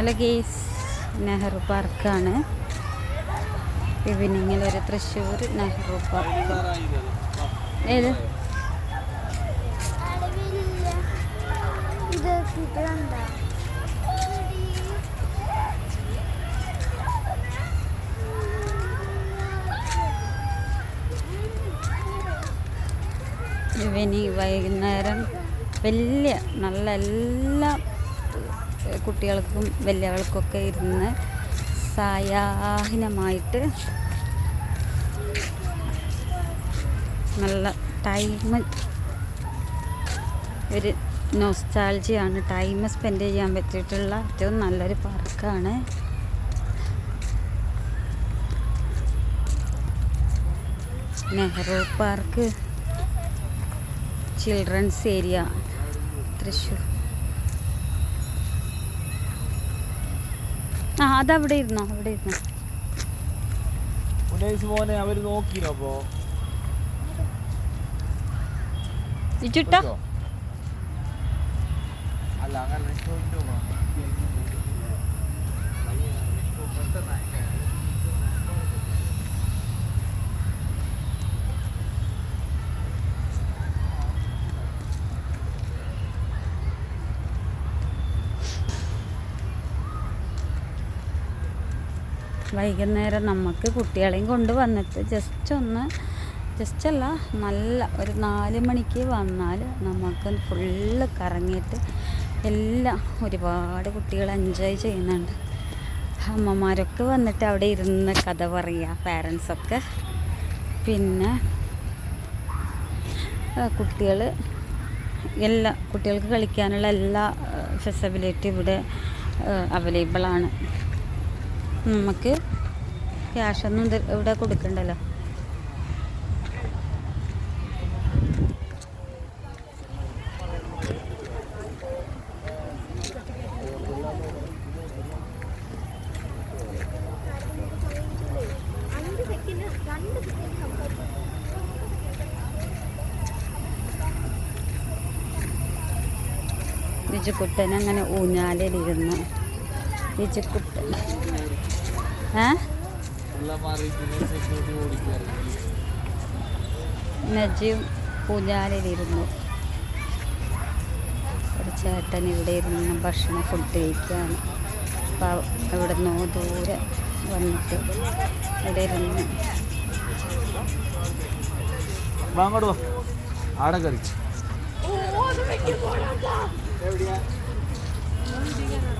നല്ല ഗേസ് നെഹ്റു പാർക്കാണ്. ഈവനിങ്ങിൽ ഒരു തൃശ്ശൂർ നെഹ്റു പാർക്ക്. ഏത്? ഇവനി വൈകുന്നേരം. വലിയ നല്ല എല്ലാ കുട്ടികൾക്കും വലിയവർക്കൊക്കെ ഇരുന്ന് സായാഹ്നമായിട്ട് നല്ല ടൈം ഒരു നൊസ്റ്റാൾജിയാണ്. ടൈം സ്പെൻഡ് ചെയ്യാൻ പറ്റിയിട്ടുള്ള ഏറ്റവും നല്ലൊരു പാർക്കാണ്. Nehru park children's area Thrissur. ആ അതവിടെ ഇരുന്നോ അവിടെ ഇരുന്നോ. മോനെ അവർ നോക്കിനോ അപ്പോ. ഇച്ചുട്ട അല്ല അങ്ങനെ വൈകുന്നേരം നമുക്ക് കുട്ടികളെയും കൊണ്ട് വന്നിട്ട് ജസ്റ്റ് ഒന്ന് ജസ്റ്റ് അല്ല നല്ല ഒരു നാല് മണിക്ക് വന്നാൽ നമുക്ക് ഫുള്ള് കറങ്ങിയിട്ട് എല്ലാം ഒരുപാട് കുട്ടികൾ എൻജോയ് ചെയ്യുന്നുണ്ട്. അമ്മമാരൊക്കെ വന്നിട്ട് അവിടെ ഇരുന്ന് കഥ പറയുക പാരൻസൊക്കെ പിന്നെ കുട്ടികൾ എല്ലാ കുട്ടികൾക്ക് കളിക്കാനുള്ള എല്ലാ ഫെസിബിലിറ്റി ഇവിടെ അവൈലബിളാണ് നമുക്ക് ക്യാഷൊന്നും ഇവിടെ കൊടുക്കണ്ടല്ലോ. ബിജുക്കുട്ടൻ അങ്ങനെ ഊഞ്ഞാലിലിരുന്നു ബിജുക്കുട്ടൻ ഏ? ഉള്ള മാറിയിട്ട് security ഓടിക്കുവായിരുന്നു. നജീം ഊഞ്ഞാലിലിരുന്നു ഒരു ചേട്ടൻ ഇവിടെ ഇരുന്ന് ഭക്ഷണം ഫുഡ് കഴിക്കുകയാണ്. അപ്പോൾ ഇവിടെ നിന്നോ ദൂരെ വന്നിട്ട് ഇവിടെ ഇരുന്ന്. ആടെ കറി. എവിടെയാ അപ്പൊ